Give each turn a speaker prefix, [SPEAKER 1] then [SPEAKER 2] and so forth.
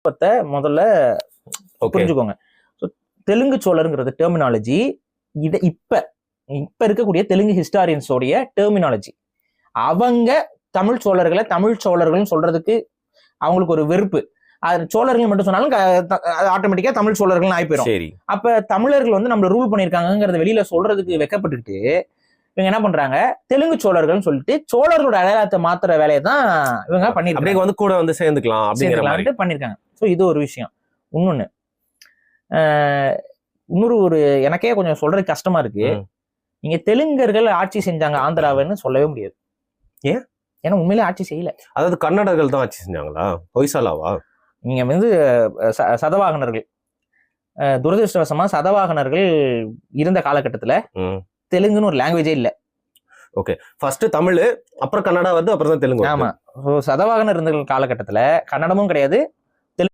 [SPEAKER 1] நுட்பத்தை முதல்ல புரிஞ்சுக்கோங்க. தெலுங்கு சோழருங்கிறது டெர்மினாலஜி இத இப்ப இப்ப இருக்கக்கூடிய தெலுங்கு ஹிஸ்டாரியன்ஸோடைய டெர்மினாலஜி அவங்க தமிழ் சோழர்களை தமிழ் சோழர்கள்னு சொல்றதுக்கு அவங்களுக்கு ஒரு வெறுப்பு. அது சோழர்கள் மட்டும் சொன்னாலும் ஆட்டோமேட்டிக்கா தமிழ் சோழர்கள் ஆகி போயிடும்
[SPEAKER 2] சரி.
[SPEAKER 1] அப்ப தமிழர்கள் வந்து நம்மள ரூல் பண்ணியிருக்காங்கிறத வெளியில சொல்றதுக்கு வெக்கப்பட்டுக்கிட்டு இவங்க என்ன பண்றாங்க? தெலுங்கு சோழர்கள்னு சொல்லிட்டு சோழர்களோட அடையாளத்தை மாத்துற வேலையை தான் இவங்க
[SPEAKER 2] அப்படியே
[SPEAKER 1] பண்ணிருக்காங்க
[SPEAKER 2] வந்து கூட வந்து சேர்ந்துக்கலாம் அப்படிங்கிற
[SPEAKER 1] பண்ணிருக்காங்க ஸோ இது ஒரு விஷயம். இன்னொன்னு ஆஹ் இன்னொரு ஒரு எனக்கே கொஞ்சம் சொல்றது கஷ்டமா இருக்கு. நீங்க தெலுங்கர்கள் ஆட்சி செஞ்சாங்க ஆந்திராவைன்னு சொல்லவே முடியாது.
[SPEAKER 2] ஏன்?
[SPEAKER 1] ஏன்னா உண்மையிலே ஆட்சி செய்யல.
[SPEAKER 2] அதாவது கன்னடர்கள் தான் ஆட்சி செஞ்சாங்களா? ஹொய்சாலாவா
[SPEAKER 1] நீங்க வந்து சதவாகனர்கள். துரதிருஷ்டவசமா சதவாகனர்கள் இருந்த காலகட்டத்துல. தெலுங்குன்னு ஒரு லாங்குவேஜே இல்ல.
[SPEAKER 2] ஃபர்ஸ்ட் தமிழ் அப்புறம் கன்னடா வந்து அப்புறம் தான் தெலுங்கு.
[SPEAKER 1] ஆமா. ஸோ சதவாகனர் இருந்த காலகட்டத்துல கன்னடமும் கிடையாது